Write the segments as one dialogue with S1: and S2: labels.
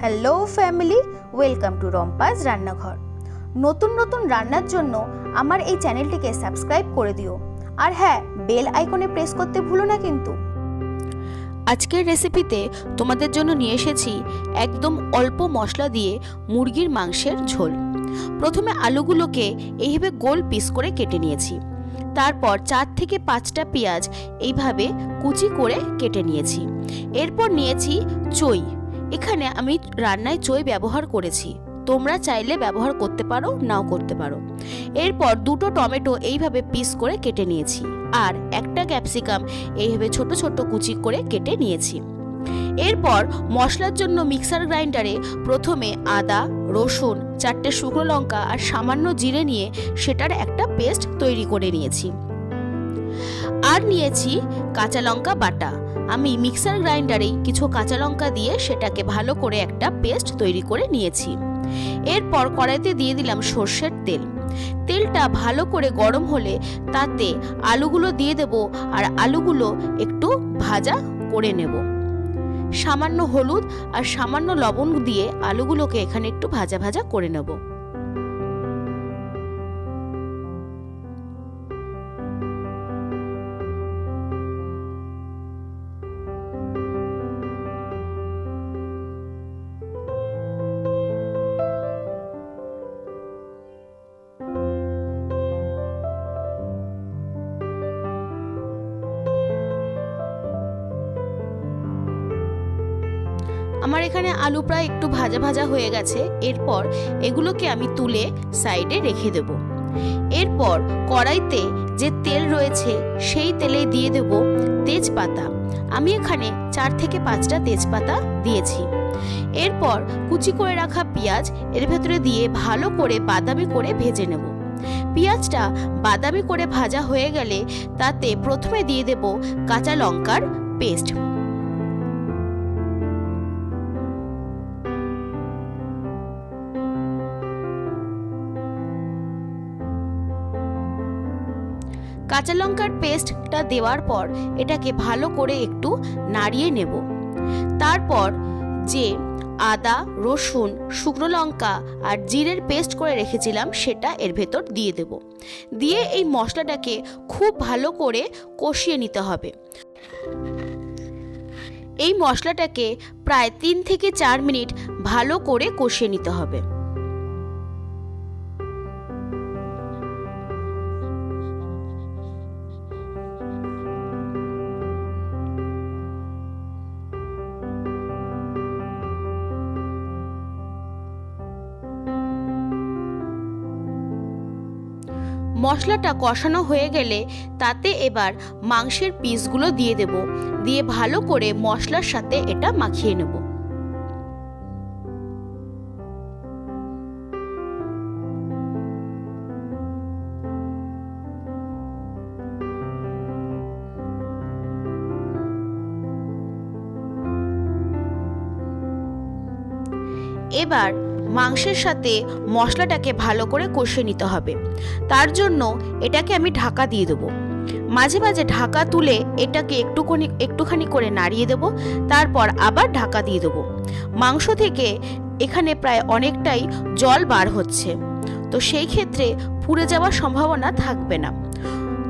S1: Hello family welcome to রম্পাস রান্নাঘর নতুন নতুন রান্নার জন্য আমার এই চ্যানেলটিকে সাবস্ক্রাইব করে দিও। আর হ্যাঁ বেল আইকনে প্রেস করতে ভুলো না কিন্তু।
S2: আজকের রেসিপিতে তোমাদের জন্য নিয়ে এসেছি একদম অল্প মশলা দিয়ে মুরগির মাংসের ঝোল। প্রথমে আলুগুলোকে এইভাবে গোল পিস করে কেটে নিয়েছি। তারপর চার থেকে পাঁচটা পেঁয়াজ এইভাবে কুচি করে কেটে নিয়েছি। এরপর নিয়েছি চই। এখানে আমি রান্নায় চই ব্যবহার করেছি। তোমরা চাইলে ব্যবহার করতে পারো, নাও করতে পারো। এরপর দুটো টমেটো এইভাবে পিস করে কেটে নিয়েছি। আর একটা ক্যাপসিকাম এইভাবে ছোট ছোট কুচি করে কেটে নিয়েছি। এরপর মশলার জন্য মিক্সার গ্রাইন্ডারে প্রথমে আদা, রসুন, চারটে শুকনো লঙ্কা আর সামান্য জিরে নিয়ে সেটার একটা পেস্ট তৈরি করে নিয়েছি। আর নিয়েছি কাঁচা লঙ্কা বাটা। আমি মিক্সার গ্রাইন্ডারেই কিছু কাঁচা লঙ্কা দিয়ে সেটাকে ভালো করে একটা পেস্ট তৈরি করে নিয়েছি। এরপর কড়াইতে দিয়ে দিলাম সর্ষের তেল। তেলটা ভালো করে গরম হলে তাতে আলুগুলো দিয়ে দেব আর আলুগুলো একটু ভাজা করে নেব। সামান্য হলুদ আর সামান্য লবণ দিয়ে আলুগুলোকে এখানে একটু ভাজা ভাজা করে নেব। আমার এখানে আলু প্রায় একটু ভাজা ভাজা হয়ে গেছে, এরপর এগুলোকে আমি তুলে সাইডে রেখে দেব। এরপর কড়াইতে যে তেল রয়েছে, সেই তেলে দিয়ে দেব তেজপাতা। আমি এখানে চার থেকে পাঁচটা তেজপাতা দিয়েছি। এরপর কুচি করে রাখা পেঁয়াজ, এর ভেতরে দিয়ে ভালো করে বাদামি করে ভেজে নেব। পেঁয়াজটা বাদামি করে ভাজা হয়ে গেলে তাতে প্রথমে দিয়ে দেব কাঁচা লঙ্কার পেস্ট। কাঁচা লঙ্কার পেস্টটা দেওয়ার পর এটাকে ভালো করে একটু নাড়িয়ে নেব। তারপর যে আদা, রসুন, শুকনো লঙ্কা আর জিরের পেস্ট করে রেখেছিলাম সেটা এর ভেতর দিয়ে দেব। দিয়ে এই মশলাটাকে খুব ভালো করে কষিয়ে নিতে হবে। এই মশলাটাকে প্রায় তিন থেকে চার মিনিট ভালো করে কষিয়ে নিতে হবে। মশলাটা কষানো হয়ে গেলে তাতে এবার মাংসের পিসগুলো দিয়ে দেব। দিয়ে ভালো করে মশলার সাথে এটা মাখিয়ে নেব। এবার মাংসের সাথে মশলাটাকে ভালো করে কষিয়ে নিতে হবে। তার জন্য এটাকে আমি ঢাকা দিয়ে দেবো। মাঝে মাঝে ঢাকা তুলে এটাকে একটুখানি একটুখানি করে নাড়িয়ে দেব। তারপর আবার ঢাকা দিয়ে দেবো। মাংস থেকে এখানে প্রায় অনেকটাই জল বার হচ্ছে। তো সেই ক্ষেত্রে পুড়ে যাওয়ার সম্ভাবনা থাকবে না।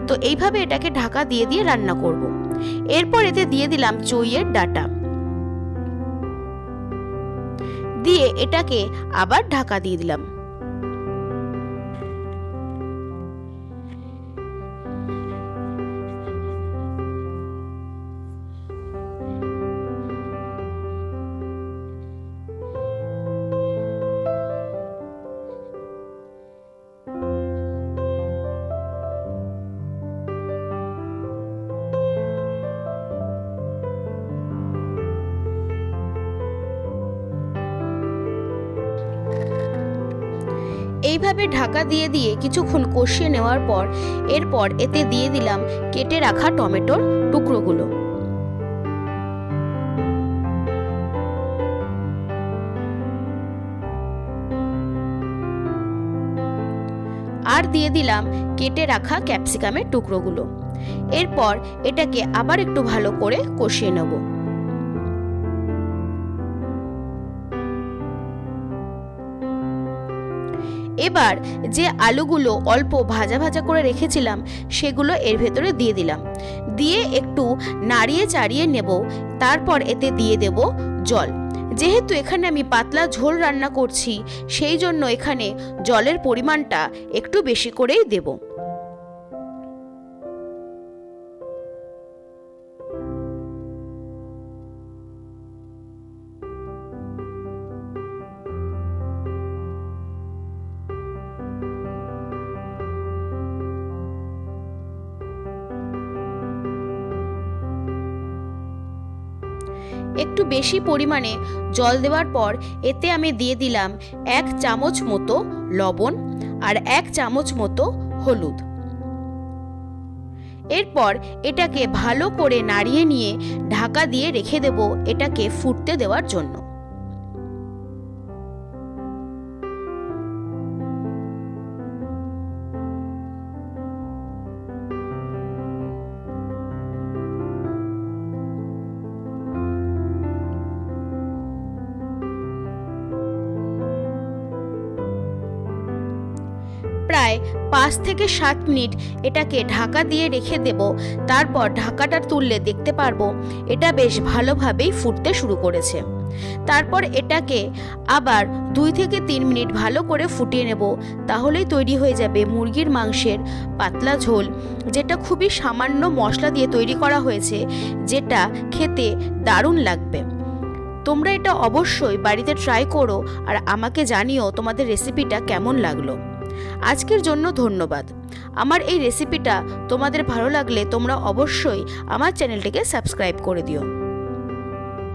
S2: তো এইভাবে এটাকে ঢাকা দিয়ে দিয়ে রান্না করব। এরপর এতে দিয়ে দিলাম চইয়ের ডাটা। দিয়ে এটাকে আবার ঢাকা দিয়ে দিলাম। এইভাবে ঢাকা দিয়ে দিয়ে কিছুক্ষণ কষিয়ে নেওয়ার পর, এরপর এতে দিয়ে দিলাম কেটে রাখা টমেটোর টুকরোগুলো। আর দিয়ে দিলাম কেটে রাখা ক্যাপসিকামের টুকরোগুলো। এরপর এটাকে আবার একটু ভালো করে কষিয়ে নেব। এবার যে আলুগুলো অল্প ভাজা ভাজা করে রেখেছিলাম, সেগুলো এর ভেতরে দিয়ে দিলাম। দিয়ে একটু নাড়িয়ে চাড়িয়ে নেব, তারপর এতে দিয়ে দেব জল। যেহেতু এখানে আমি পাতলা ঝোল রান্না করছি, সেই জন্য এখানে জলের পরিমাণটা একটু বেশি করেই দেব। একটু বেশি পরিমাণে জল দেওয়ার পর এতে আমি দিয়ে দিলাম এক চামচ মতো লবণ আর এক চামচ মতো হলুদ। এরপর এটাকে ভালো করে নাড়িয়ে নিয়ে ঢাকা দিয়ে রেখে দেব এটাকে ফুটতে দেওয়ার জন্য। প্রায় পাঁচ থেকে সাত মিনিট এটাকে ঢাকা দিয়ে রেখে দেব। তারপর ঢাকাটা তুললে দেখতে পারব এটা বেশ ভালোভাবেই ফুটতে শুরু করেছে। তারপর এটাকে আবার দুই থেকে তিন মিনিট ভালো করে ফুটিয়ে নেব। তাহলেই তৈরি হয়ে যাবে মুরগির মাংসের পাতলা ঝোল, যেটা খুবই সামান্য মশলা দিয়ে তৈরি করা হয়েছে, যেটা খেতে দারুণ লাগবে। তোমরা এটা অবশ্যই বাড়িতে ট্রাই করো আর আমাকে জানিও তোমাদের রেসিপিটা কেমন লাগল। আজকের জন্য ধন্যবাদ। আমার এই রেসিপিটা তোমাদের ভালো লাগলে তোমরা অবশ্যই আমার চ্যানেলটিকে সাবস্ক্রাইব করে দিও।